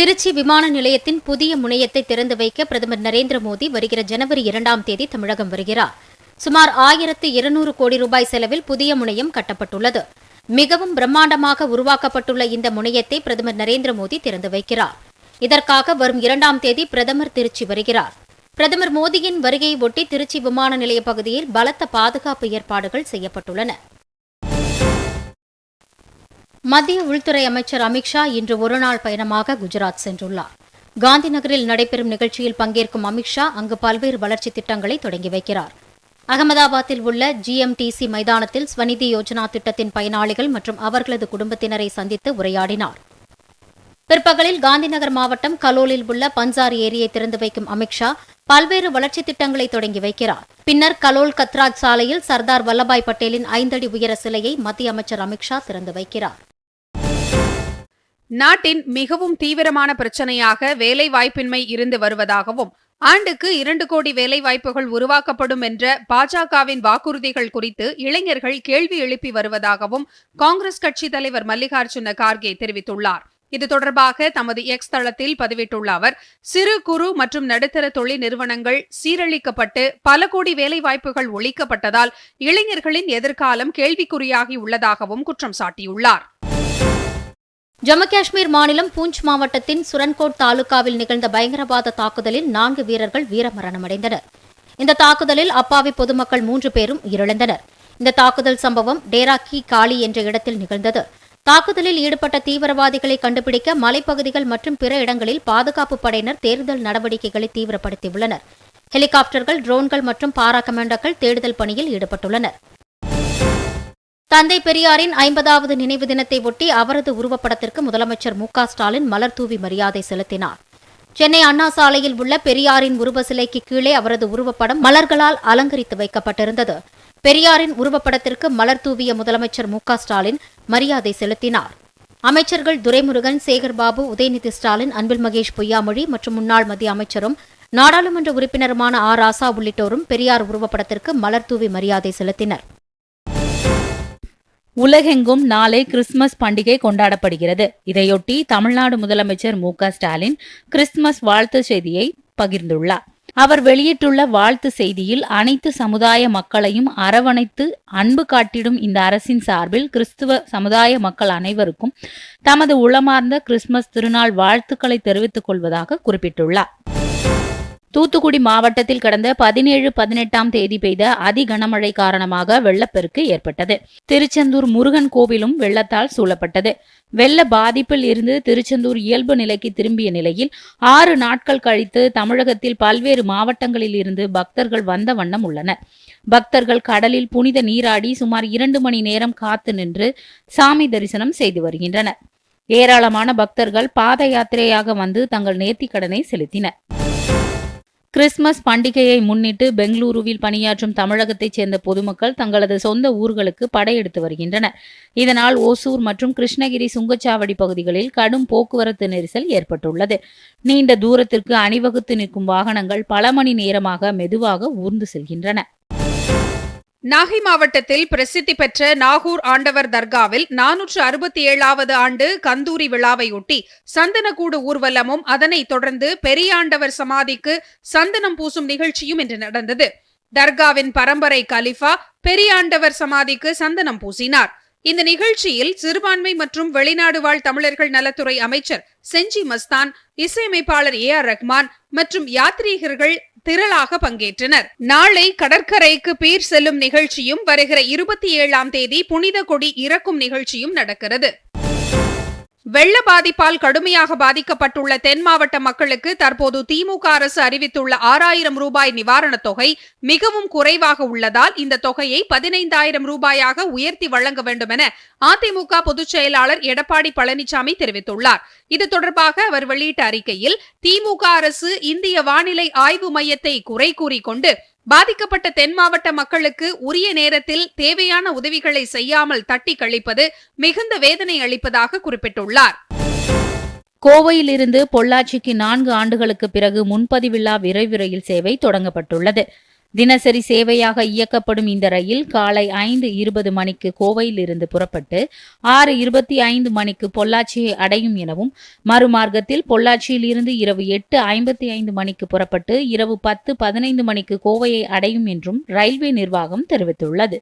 திருச்சி விமான நிலையத்தின் புதிய முனையத்தை திறந்து வைக்க பிரதமர் நரேந்திர மோடி வருகிற ஜனவரி இரண்டாம் தேதி தமிழகம் வருகிறார். சுமார் ஆயிரத்து இருநூறு கோடி ரூபாய் செலவில் புதிய முனையம் கட்டப்பட்டுள்ளது. மிகவும் பிரம்மாண்டமாக உருவாக்கப்பட்டுள்ள இந்த முனையத்தை பிரதமர் நரேந்திர மோடி திறந்து வைக்கிறார். இதற்காக வரும் இரண்டாம் தேதி பிரதமர் திருச்சி வருகிறார். பிரதமர் மோடியின் வருகையை ஒட்டி திருச்சி விமான நிலைய பகுதியில் பலத்த பாதுகாப்பு ஏற்பாடுகள் செய்யப்பட்டுள்ளன. மத்திய உள்துறை அமைச்சர் அமித்ஷா இன்று ஒருநாள் பயணமாக குஜராத் சென்றுள்ளார். காந்தி நகரில் நடைபெறும் நிகழ்ச்சியில் பங்கேற்கும் அமித்ஷா அங்கு பல்வேறு வளர்ச்சித் திட்டங்களை தொடங்கி வைக்கிறார். அகமதாபாத்தில் உள்ள ஜிஎம்டிசி மைதானத்தில் ஸ்வநிதி யோஜனா திட்டத்தின் பயனாளிகள் மற்றும் அவர்களது குடும்பத்தினரை சந்தித்து உரையாடினார். பிற்பகலில் காந்திநகர் மாவட்டம் கலோலில் உள்ள பன்சார் ஏரியை திறந்து வைக்கும் அமித்ஷா பல்வேறு வளர்ச்சித் திட்டங்களை தொடங்கி வைக்கிறார். பின்னர் கலோல் கத்ராஜ் சாலையில் சர்தார் வல்லபாய் பட்டேலின் ஐந்தடி உயர சிலையை மத்திய அமைச்சர் அமித்ஷா திறந்து வைக்கிறார். நாட்டின் மிகவும் தீவிரமான பிரச்சனையாக வேலைவாய்ப்பின்மை இருந்து வருவதாகவும் ஆண்டுக்கு இரண்டு கோடி வேலைவாய்ப்புகள் உருவாக்கப்படும் என்ற பாஜகவின் வாக்குறுதிகள் குறித்து இளைஞர்கள் கேள்வி எழுப்பி வருவதாகவும் காங்கிரஸ் கட்சி தலைவர் மல்லிகார்ஜுன கார்கே தெரிவித்துள்ளார். இது தொடர்பாக தமது எக்ஸ் தளத்தில் பதிவிட்டுள்ள அவர் சிறு குறு மற்றும் நடுத்தர தொழில் நிறுவனங்கள் சீரழிக்கப்பட்டு பல கோடி வேலைவாய்ப்புகள் ஒழிக்கப்பட்டதால் இளைஞர்களின் எதிர்காலம் கேள்விக்குறியாகி உள்ளதாகவும் குற்றம் சாட்டியுள்ளார். ஜம்மு காஷ்மீர் மாநிலம் பூஞ்ச் மாவட்டத்தின் சுரன்கோட் தாலுகாவில் நிகழ்ந்த பயங்கரவாத தாக்குதலில் நான்கு வீரர்கள் வீரமரணமடைந்தனர். இந்த தாக்குதலில் அப்பாவி பொதுமக்கள் மூன்று பேரும் உயிரிழந்தனர். இந்த தாக்குதல் சம்பவம் டேரா கி காளி என்ற இடத்தில் நிகழ்ந்தது. தாக்குதலில் ஈடுபட்ட தீவிரவாதிகளை கண்டுபிடிக்க மலைப்பகுதிகள் மற்றும் பிற இடங்களில் பாதுகாப்பு படையினர் தேடுதல் நடவடிக்கைகளை தீவிரப்படுத்தியுள்ளனர். ஹெலிகாப்டர்கள் ட்ரோன்கள் மற்றும் பாரா கமாண்டோக்கள் தேடுதல் பணியில் ஈடுபட்டுள்ளனர். தந்தை பெரியாரின் ஐம்பதாவது நினைவு தினத்தை ஒட்டி அவரது உருவப்படத்திற்கு முதலமைச்சர் மு ஸ்டாலின் மலர் தூவி மரியாதை செலுத்தினார். சென்னை அண்ணா சாலையில் உள்ள பெரியாரின் உருவ சிலைக்கு கீழே அவரது உருவப்படம் மலர்களால் அலங்கரித்து வைக்கப்பட்டிருந்தது. பெரியாரின் உருவப்படத்திற்கு மலர் தூவிய முதலமைச்சர் மு ஸ்டாலின் மரியாதை செலுத்தினார். அமைச்சர்கள் துரைமுருகன் சேகர்பாபு உதயநிதி ஸ்டாலின் அன்பில் மகேஷ் பொய்யாமொழி மற்றும் முன்னாள் மத்திய அமைச்சரும் நாடாளுமன்ற உறுப்பினருமான ஆர் ராசா உள்ளிட்டோரும் பெரியார் உருவப்படத்திற்கு மலர் தூவி மரியாதை செலுத்தினர். உலகெங்கும் நாளை கிறிஸ்துமஸ் பண்டிகை கொண்டாடப்படுகிறது. இதையொட்டி தமிழ்நாடு முதலமைச்சர் மு க ஸ்டாலின் கிறிஸ்துமஸ் வாழ்த்து செய்தியை பகிர்ந்துள்ளார். அவர் வெளியிட்டுள்ள வாழ்த்து செய்தியில் அனைத்து சமுதாய மக்களையும் அரவணைத்து அன்பு காட்டிடும் இந்த அரசின் சார்பில் கிறிஸ்துவ சமுதாய மக்கள் அனைவருக்கும் தமது உளமார்ந்த கிறிஸ்துமஸ் திருநாள் வாழ்த்துக்களை தெரிவித்துக் கொள்வதாக குறிப்பிட்டுள்ளார். தூத்துக்குடி மாவட்டத்தில் கடந்த பதினேழு பதினெட்டாம் தேதி பெய்த அதி கனமழை காரணமாக வெள்ளப்பெருக்கு ஏற்பட்டது. திருச்செந்தூர் முருகன் கோவிலும் வெள்ளத்தால் சூழப்பட்டது. வெள்ள பாதிப்பில் இருந்து திருச்செந்தூர் இயல்பு நிலைக்கு திரும்பிய நிலையில் ஆறு நாட்கள் கழித்து தமிழகத்தில் பல்வேறு மாவட்டங்களில் இருந்து பக்தர்கள் வந்த வண்ணம் உள்ளனர். பக்தர்கள் கடலில் புனித நீராடி சுமார் இரண்டு மணி நேரம் காத்து நின்று சாமி தரிசனம் செய்து வருகின்றனர். ஏராளமான பக்தர்கள் பாத யாத்திரையாக வந்து தங்கள் நேர்த்திக்கடனை செலுத்தினர். கிறிஸ்துமஸ் பண்டிகையை முன்னிட்டு பெங்களூருவில் பணியாற்றும் தமிழகத்தைச் சேர்ந்த பொதுமக்கள் தங்களது சொந்த ஊர்களுக்கு படையெடுத்து வருகின்றனர். இதனால் ஓசூர் மற்றும் கிருஷ்ணகிரி சுங்கச்சாவடி பகுதிகளில் கடும் போக்குவரத்து நெரிசல் ஏற்பட்டுள்ளது. நீண்ட தூரத்திற்கு அணிவகுத்து நிற்கும் வாகனங்கள் பல மணி நேரமாக மெதுவாக ஊர்ந்து செல்கின்றன. நாகை மாவட்டத்தில் பிரசித்தி பெற்ற நாகூர் ஆண்டவர் தர்காவில் நானூற்று அறுபத்தி ஏழாவது ஆண்டு கந்தூரி விழாவையொட்டி சந்தனக்கூடு ஊர்வலமும் அதனைத் தொடர்ந்து பெரியாண்டவர் சமாதிக்கு சந்தனம் பூசும் நிகழ்ச்சியும் இன்று நடந்தது. தர்காவின் பரம்பரை கலிஃபா பெரியாண்டவர் சமாதிக்கு சந்தனம் பூசினார். இந்த நிகழ்ச்சியில் சிறுபான்மை மற்றும் வெளிநாடு வாழ் தமிழர்கள் நலத்துறை அமைச்சர் செஞ்சி மஸ்தான் இசையமைப்பாளர் ஏ ஆர் ரஹ்மான் மற்றும் யாத்ரீகர்கள் திரளாக பங்கேற்றனர். நாளை கடற்கரைக்கு பீர் செல்லும் நிகழ்ச்சியும் வருகிற இருபத்தி ஏழாம் தேதி புனித கொடி இறக்கும் நிகழ்ச்சியும் நடக்கிறது. வெள்ள பாதிப்பால் கடுமையாக பாதிக்கப்பட்டுள்ள தென் மாவட்ட மக்களுக்கு தற்போது திமுக அரசு அறிவித்துள்ள ஆறாயிரம் ரூபாய் நிவாரணத் தொகை மிகவும் குறைவாக உள்ளதால் இந்த தொகையை பதினைந்தாயிரம் ரூபாயாக உயர்த்தி வழங்க வேண்டும் என அதிமுக பொதுச் செயலாளர் எடப்பாடி பழனிசாமி தெரிவித்துள்ளார். இது தொடர்பாக அவர் வெளியிட்ட அறிக்கையில் திமுக அரசு இந்திய வானிலை ஆய்வு மையத்தை குறை கூறிக்கொண்டு பாதிக்கப்பட்ட தென் மாவட்ட மக்களுக்கு உரிய நேரத்தில் தேவையான உதவிகளை செய்யாமல் தட்டி கழிப்பது மிகுந்த வேதனை அளிப்பதாக குறிப்பிட்டுள்ளார். கோவையிலிருந்து பொள்ளாச்சிக்கு நான்கு ஆண்டுகளுக்கு பிறகு முன்பதிவில்லா விரைவு ரயில் சேவை தொடங்கப்பட்டுள்ளது. தினசரி சேவையாக இயக்கப்படும் இந்த ரயில் காலை ஐந்து இருபது மணிக்கு கோவையிலிருந்து புறப்பட்டு ஆறு இருபத்தி ஐந்து மணிக்கு பொள்ளாச்சியை அடையும் எனவும் மறுமார்க்கத்தில் பொள்ளாச்சியில் இருந்து இரவு எட்டு ஐம்பத்தி ஐந்து மணிக்கு புறப்பட்டு இரவு பத்து பதினைந்து மணிக்கு கோவையை அடையும் என்றும் ரயில்வே நிர்வாகம் தெரிவித்துள்ளது.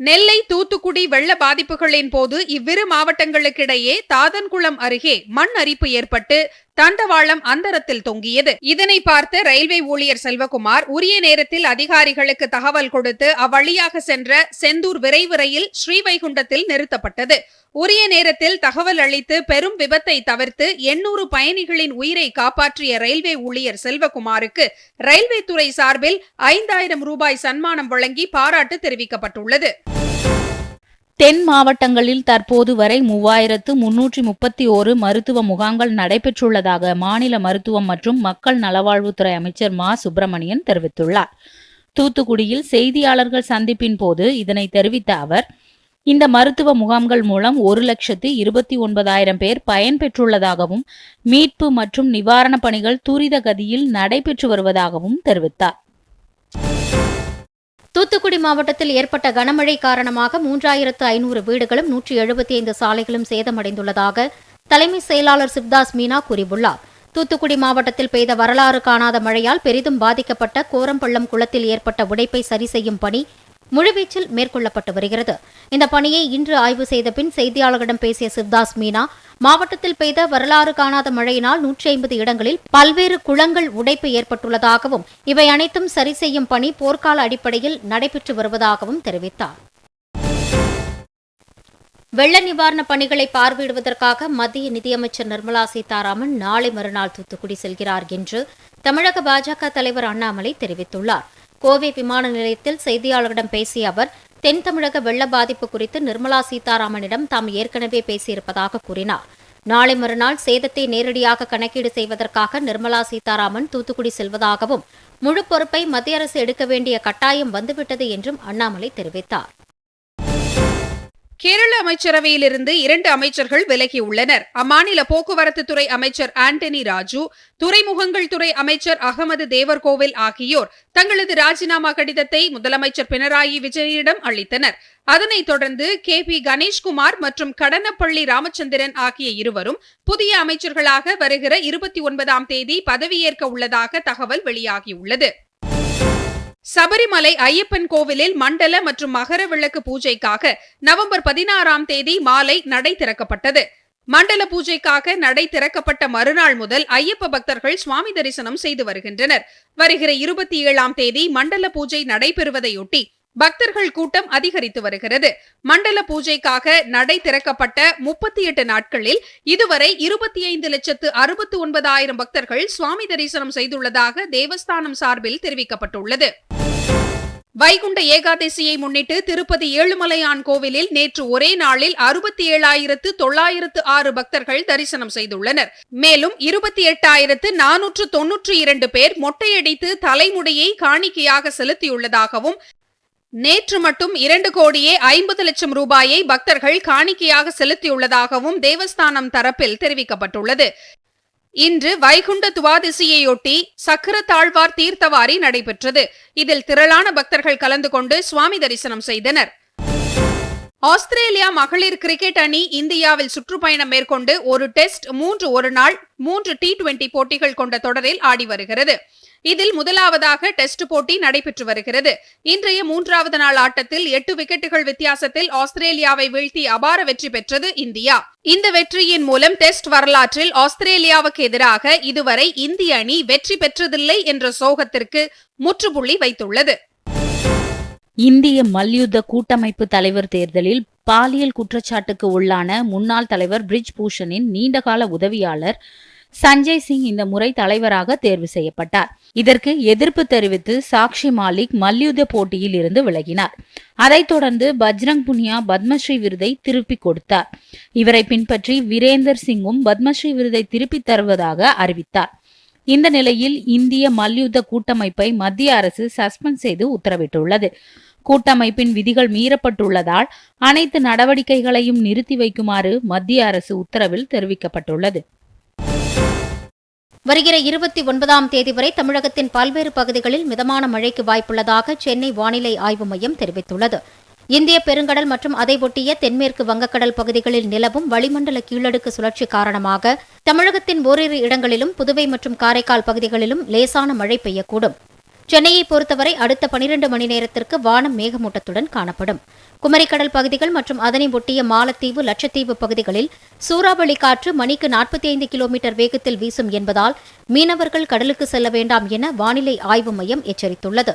நெல்லை தூத்துக்குடி வெள்ள பாதிப்புகளின் போது இவ்விரு மாவட்டங்களுக்கிடையே தாதன்குளம் அருகே மண் அரிப்பு ஏற்பட்டு தண்டவாளம் அந்தரத்தில் தொங்கியது. இதனை பார்த்த ரயில்வே ஊழியர் செல்வகுமார் உரிய நேரத்தில் அதிகாரிகளுக்கு தகவல் கொடுத்து அவ்வழியாக சென்ற செந்தூர் விரைவு ரயில் ஸ்ரீவைகுண்டத்தில் நிறுத்தப்பட்டது. உரிய நேரத்தில் தகவல் அளித்து பெரும் விபத்தை தவிர்த்து எண்ணூறு பயணிகளின் உயிரை காப்பாற்றிய ரயில்வே ஊழியர் செல்வகுமாருக்கு ரயில்வே துறை சார்பில் ஐந்தாயிரம் ரூபாய் சன்மானம் வழங்கி பாராட்டு தெரிவிக்கப்பட்டுள்ளது. தென் மாவட்டங்களில் தற்போது வரை மூவாயிரத்து முன்னூற்றி முப்பத்தி ஓரு மருத்துவ முகாம்கள் நடைபெற்றுள்ளதாக மாநில மருத்துவம் மற்றும் மக்கள் நலவாழ்வுத்துறை அமைச்சர் மா. சுப்பிரமணியன் தெரிவித்துள்ளார். தூத்துக்குடியில் செய்தியாளர்கள் சந்திப்பின் போது இதனை தெரிவித்த அவர் இந்த மருத்துவ முகாம்கள் மூலம் ஒரு லட்சத்து இருபத்தி ஒன்பதாயிரம் பேர் பயன்பெற்றுள்ளதாகவும் மீட்பு மற்றும் நிவாரணப் பணிகள் துரித கதியில் நடைபெற்று வருவதாகவும் தெரிவித்தார். தூத்துக்குடி மாவட்டத்தில் ஏற்பட்ட கனமழை காரணமாக மூன்றாயிரத்து ஐநூறு வீடுகளும் நூற்றி எழுபத்தி ஐந்து சாலைகளும் சேதமடைந்துள்ளதாக தலைமை செயலாளர் சிவ்தாஸ் மீனா கூறியுள்ளார். தூத்துக்குடி மாவட்டத்தில் பெய்த வரலாறு காணாத மழையால் பெரிதும் பாதிக்கப்பட்ட கோரம்பள்ளம் குளத்தில் ஏற்பட்ட உடைப்பை சரி செய்யும் பணி முழுவீச்சில் மேற்கொள்ளப்பட்டு வருகிறது. இந்த பணியை இன்று ஆய்வு செய்த பின் செய்தியாளர்களிடம் பேசிய சிவ்தாஸ் மீனா மாவட்டத்தில் பெய்த வரலாறு காணாத மழையினால் நூற்றி ஐம்பது இடங்களில் பல்வேறு குளங்கள் உடைப்பு ஏற்பட்டுள்ளதாகவும் இவை அனைத்தும் சரி செய்யும் பணி போர்க்கால அடிப்படையில் நடைபெற்று வருவதாகவும் தெரிவித்தார். வெள்ள நிவாரணப் பணிகளை பார்வையிடுவதற்காக மத்திய நிதியமைச்சர் நிர்மலா சீதாராமன் நாளை மறுநாள் தூத்துக்குடி செல்கிறார் என்று தமிழக பாஜக தலைவர் அண்ணாமலை தெரிவித்துள்ளார். கோவை விமான நிலையத்தில் செய்தியாளர்களிடம் பேசிய அவர் தென் தமிழக வெள்ள பாதிப்பு குறித்து நிர்மலா சீதாராமனிடம் தாம் ஏற்கனவே பேசியிருப்பதாக கூறினார். நாளை மறுநாள் சேதத்தை நேரடியாக கணக்கீடு செய்வதற்காக நிர்மலா சீதாராமன் தூத்துக்குடி செல்வதாகவும் முழு பொறுப்பை மத்திய அரசு எடுக்க வேண்டிய கட்டாயம் வந்துவிட்டது என்றும் அண்ணாமலை தெரிவித்தார். கேரள அமைச்சரவையிலிருந்து இரண்டு அமைச்சர்கள் விலகியுள்ளனர். அம்மாநில போக்குவரத்து துறை அமைச்சர் ஆண்டனி ராஜு துறைமுகங்கள் துறை அமைச்சர் அகமது தேவர்கோவில் ஆகியோர் தங்களது ராஜினாமா கடிதத்தை முதலமைச்சர் பினராயி விஜயனிடம் அளித்தனர். அதனைத் தொடர்ந்து கே. பி. கணேஷ்குமார் மற்றும் கடனப்பள்ளி ராமச்சந்திரன் ஆகிய இருவரும் புதிய அமைச்சர்களாக வருகிற இருபத்தி ஒன்பதாம் தேதி பதவியேற்க உள்ளதாக தகவல் வெளியாகியுள்ளது. சபரிமலை ஐயப்பன் கோவிலில் மண்டல மற்றும் மகர விளக்கு பூஜைக்காக நவம்பர் பதினாறாம் தேதி மாலை நடை திறக்கப்பட்டது. மண்டல பூஜைக்காக நடை திறக்கப்பட்ட மறுநாள் முதல் ஐயப்ப பக்தர்கள் சுவாமி தரிசனம் செய்து வருகின்றனர். வருகிற இருபத்தி ஏழாம் தேதி மண்டல பூஜை நடைபெறுவதையொட்டி பக்தர்கள் கூட்டம் அதிகரித்து வருகிறது. மண்டல பூஜைக்காக நடை திறக்கப்பட்ட முப்பத்தி எட்டு நாட்களில் இதுவரை இருபத்தி ஐந்து லட்சத்து அறுபத்து ஒன்பதாயிரம் பக்தர்கள் சுவாமி தரிசனம் செய்துள்ளதாக தேவஸ்தானம் சார்பில் தெரிவிக்கப்பட்டுள்ளது. வைகுண்ட ஏகாதசியை முன்னிட்டு திருப்பதி ஏழுமலையான் கோவிலில் நேற்று ஒரே நாளில் அறுபத்தி ஏழாயிரத்து தொள்ளாயிரத்து ஆறு பக்தர்கள் தரிசனம் செய்துள்ளனர். மேலும் இருபத்தி எட்டாயிரத்து நானூற்று தொன்னூற்றி இரண்டு பேர் மொட்டையடித்து தலைமுடியை காணிக்கையாக செலுத்தியுள்ளதாகவும் நேற்று மட்டும் இரண்டு கோடியே ஐம்பது லட்சம் ரூபாயை பக்தர்கள் காணிக்கையாக செலுத்தியுள்ளதாகவும் தேவஸ்தானம் தரப்பில் தெரிவிக்கப்பட்டுள்ளது. இன்று வைகுண்ட துவாதிசியையொட்டி சக்கர தாழ்வார் தீர்த்தவாரி நடைபெற்றது. இதில் திரளான பக்தர்கள் கலந்து கொண்டு சுவாமி தரிசனம் செய்தனர். ஆஸ்திரேலியா மகளிர் கிரிக்கெட் அணி இந்தியாவில் சுற்றுப்பயணம் மேற்கொண்டு ஒரு டெஸ்ட் மூன்று ஒருநாள் மூன்று டி டுவெண்டி போட்டிகள் கொண்ட தொடரில் ஆடி வருகிறது. இதில் முதலாவதாக டெஸ்ட் போட்டி நடைபெற்று வருகிறது. இன்றைய மூன்றாவது நாள் ஆட்டத்தில் எட்டு விக்கெட்டுகள் வித்தியாசத்தில் ஆஸ்திரேலியாவை வீழ்த்தி அபார வெற்றி பெற்றது இந்தியா. இந்த வெற்றியின் மூலம் டெஸ்ட் வரலாற்றில் ஆஸ்திரேலியாவுக்கு எதிராக இதுவரை இந்திய அணி வெற்றி பெற்றதில்லை என்ற சோகத்திற்கு முற்றுப்புள்ளி வைத்துள்ளது. இந்திய மல்யுத்த கூட்டமைப்பு தலைவர் தேர்தலில் பாலியல் குற்றச்சாட்டுக்கு உள்ளான முன்னாள் தலைவர் பிரிஜ் பூஷனின் நீண்டகால உதவியாளர் சஞ்சய் சிங் இந்த முறை தலைவராக தேர்வு செய்யப்பட்டார். இதற்கு எதிர்ப்பு தெரிவித்து சாக்ஷி மாலிக் மல்யுத்த போட்டியில் இருந்து விலகினார். அதைத் தொடர்ந்து பஜ்ரங் புனியா பத்மஸ்ரீ விருதை திருப்பிக் கொடுத்தார். இவரை பின்பற்றி வீரேந்தர் சிங்கும் பத்மஸ்ரீ விருதை திருப்பித் தருவதாக அறிவித்தார். இந்த நிலையில் இந்திய மல்யுத்த கூட்டமைப்பை மத்திய அரசு சஸ்பெண்ட் செய்து உத்தரவிட்டுள்ளது. கூட்டமைப்பின் விதிகள் மீறப்பட்டுள்ளதால் அனைத்து நடவடிக்கைகளையும் நிறுத்தி வைக்குமாறு மத்திய அரசு உத்தரவில் தெரிவிக்கப்பட்டுள்ளது. வருகிற இருபத்தி ஒன்பதாம் தேதி வரை தமிழகத்தின் பல்வேறு பகுதிகளில் மிதமான மழைக்கு வாய்ப்புள்ளதாக சென்னை வானிலை ஆய்வு மையம் தெரிவித்துள்ளது. இந்திய பெருங்கடல் மற்றும் அதை ஒட்டிய தென்மேற்கு வங்கக்கடல் பகுதிகளில் நிலவும் வளிமண்டல கீழடுக்கு சுழற்சி காரணமாக தமிழகத்தின் ஓரிரு இடங்களிலும் புதுவை மற்றும் காரைக்கால் பகுதிகளிலும் லேசான மழை பெய்யக்கூடும். சென்னையை பொறுத்தவரை அடுத்த பனிரண்டு மணி நேரத்திற்கு வானம் மேகமூட்டத்துடன் காணப்படும். குமரிக்கடல் பகுதிகள் மற்றும் அதனை ஒட்டிய மாலத்தீவு லட்சத்தீவு பகுதிகளில் சூறாவளி காற்று மணிக்கு நாற்பத்தி ஐந்து கிலோமீட்டர் வேகத்தில் வீசும் என்பதால் மீனவர்கள் கடலுக்கு செல்ல வேண்டாம் என வானிலை ஆய்வு மையம் எச்சரித்துள்ளது.